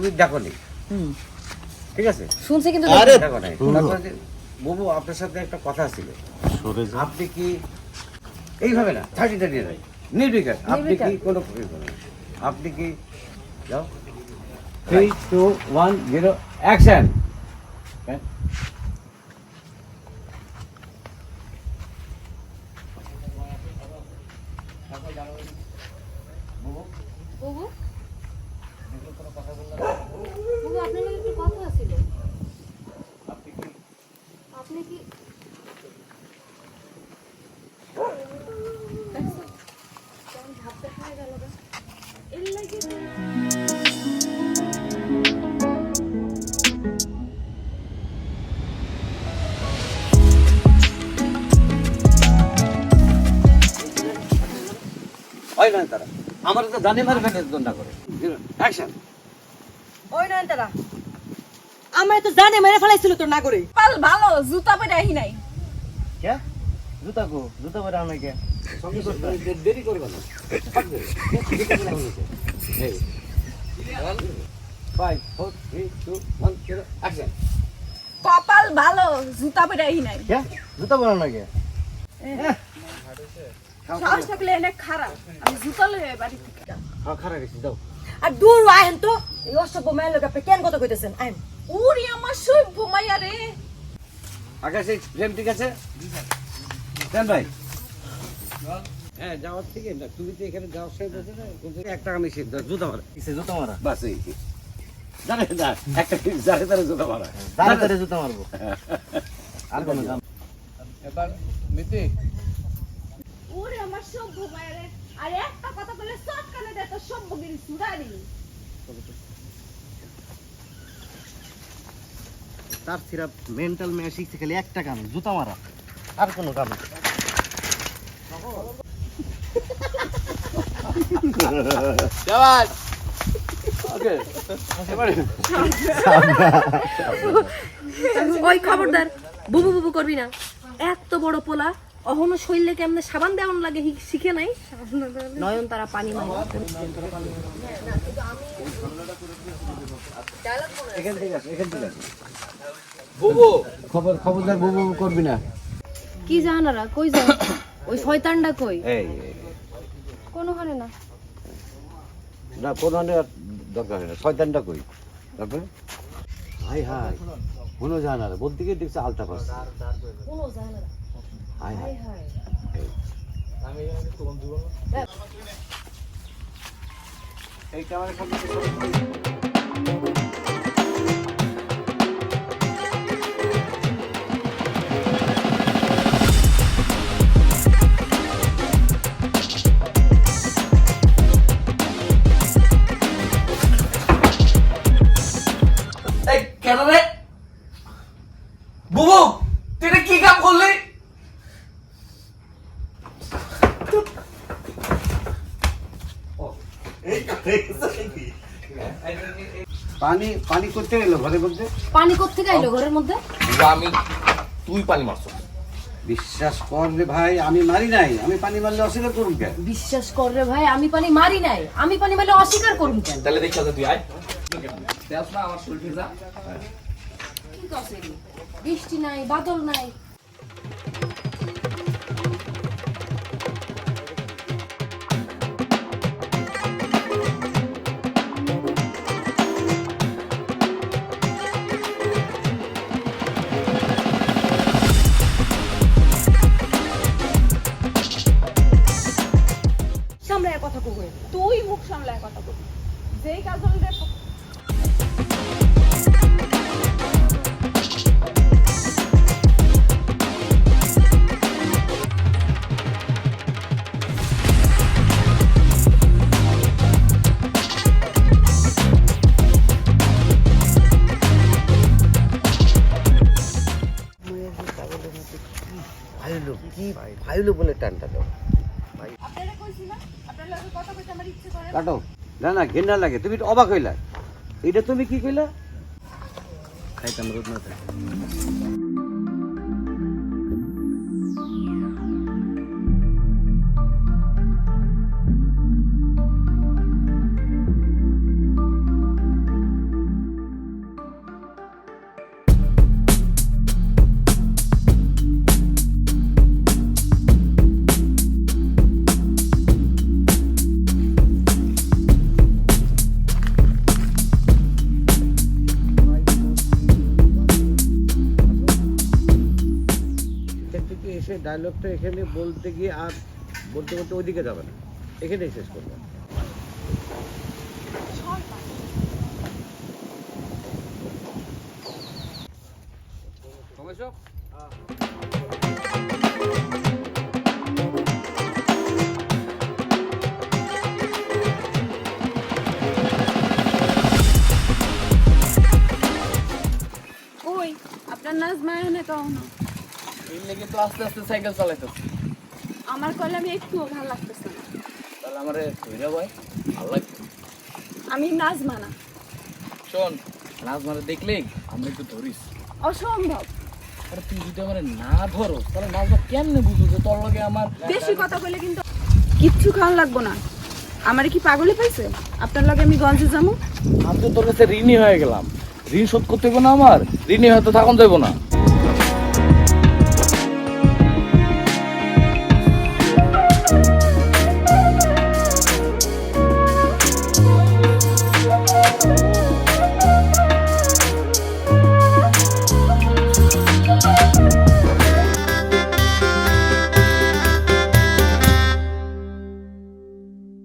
তুমি দেখো নি। ঠিক আছে? শুনছি কিন্তু আরে দেখো নাই। বাবু আপনার সাথে একটা কথা ছিল। আপনি কি এইভাবে না থার্টিটা নিয়ে যায় নির্বিকার। আপনি কি কোনো আপনি কি যাও। Three two one zero action বাবু? নয় তারা আমার তো জানে মারে ফেলে দণ্ডা করে। অ্যাকশন ওই নয়নতারা আমার তো জানে মেরে ফেলাইছিল তোর না করে পাল ভালো জুতা পরে আহি নাই। কে? জুতা কো? জুতা পরে আনা কে? দেরি করবে না। Five four three two one zero action কপাল ভালো জুতা পরে আহি নাই। কে? জুতা পরে আনা কে? সাহস থাকলে এনে খারাপ আমি জুতা লই বাড়ি থেকে খারাপ গেছি যাও। আর দূর আহেন তো। এই অসভ্য মায়ের লোক আপনি কেন কথা কইতেছেন? আহেন উরি আমার সভ্য মাইয়া রে। আকাশ এই ফ্রেম ঠিক আছে? দেন ভাই। হ্যাঁ যাওয়ার থেকে না তুমি তো এখানে যাওয়ার সময় বলছো না বলছো, একটা আমি সিদ্ধ জুতা মারা। কিসে জুতা মারা। বাস এই জানে না একটা জানে তারা জুতা মারা। দাঁড়ে দাঁড়ে জুতা মারবো। আর কোনো আমার সভ্য আর একটা কথা বলে সব কানে দে তো সভ্য গিরি সুরারি। তার সিরা মেন্টাল মেয়ে শিখছে খালি একটা কাম জুতা মারা। আর কোনো কাম। ওই খবরদার বুবু বুবু করবি না। এত বড় পোলা অহনো শৈলে কেমনে সাবান দেওয়ান লাগে হি- শিখে নাই। নয়ন তারা পানি মারে এখান থেকে এখান থেকে আসো। খবর খবরদার বুবু করবি না। কি জানারা কই যাও? ওই শয়তানটা কই? এই কোনোখানে না। না দরকার না। শয়তানটা কই? তারপরে হাই হাই। কোনো জানা না বলতে গিয়ে দেখছে আলতা পাস কোনো জানারা হাই হাই আমি এই ক্যামেরা সামনে এই পানি পানি করতে গেল ঘরের মধ্যে পানি কোত্থেকে আইলো ঘরের মধ্যে? আমি তুই পানি মারছ। বিশ্বাস কর রে ভাই আমি মারি নাই। আমি পানি মারলে অস্বীকার করুন কেন? বিশ্বাস কর রে ভাই আমি পানি মারি নাই। আমি পানি মারলে অস্বীকার করুন কেন? তাহলে দেখা তুই আয়। দেখ না আমার শরীর ভেজা। কি করছে বৃষ্টি নাই বাদল নাই। সামলায় কথা কই তুই মুখ সামলায় কথা বলবি যেই কাজল রে ভাইলো কি ভাইলো বলে টানটা দাও। আপনারা কইছি কাটো। না না ঘেন্না লাগে। তুমি অবাক হইলা। এটা তুমি কি কইলা? খাইতাম রোদ না ডায়লগটা এখানে বলতে গিয়ে আর বলতে বলতে ওইদিকে যাবে না। এখানেই শেষ করবে। আপনার নাজমা এনে তো না এই লেগে তো আস্তে আস্তে সাইকেল চালাইতেছে আমার কলে আমি একটুও ভালো লাগতেছে না। তাহলে আমার ধৈরা ভাই ভালো লাগছে আমি নাজমা না। শোন নাজমারে দেখলেই আমরা একটু ধরিস। অসম্ভব। আরে তুই যদি আমার না ধরো তাহলে নাজমা কেমনে বুঝো যে তোর লগে আমার বেশি কথা বলে কিন্তু কিচ্ছু খাওয়ান লাগবো না। আমার কি পাগলে পাইছে? আপনার লগে আমি গঞ্জে যাব? আমি তো তোর কাছে ঋণই হয়ে গেলাম। ঋণ শোধ করতে হইব না আমার? ঋণই হয়তো থাকুন যাইব না।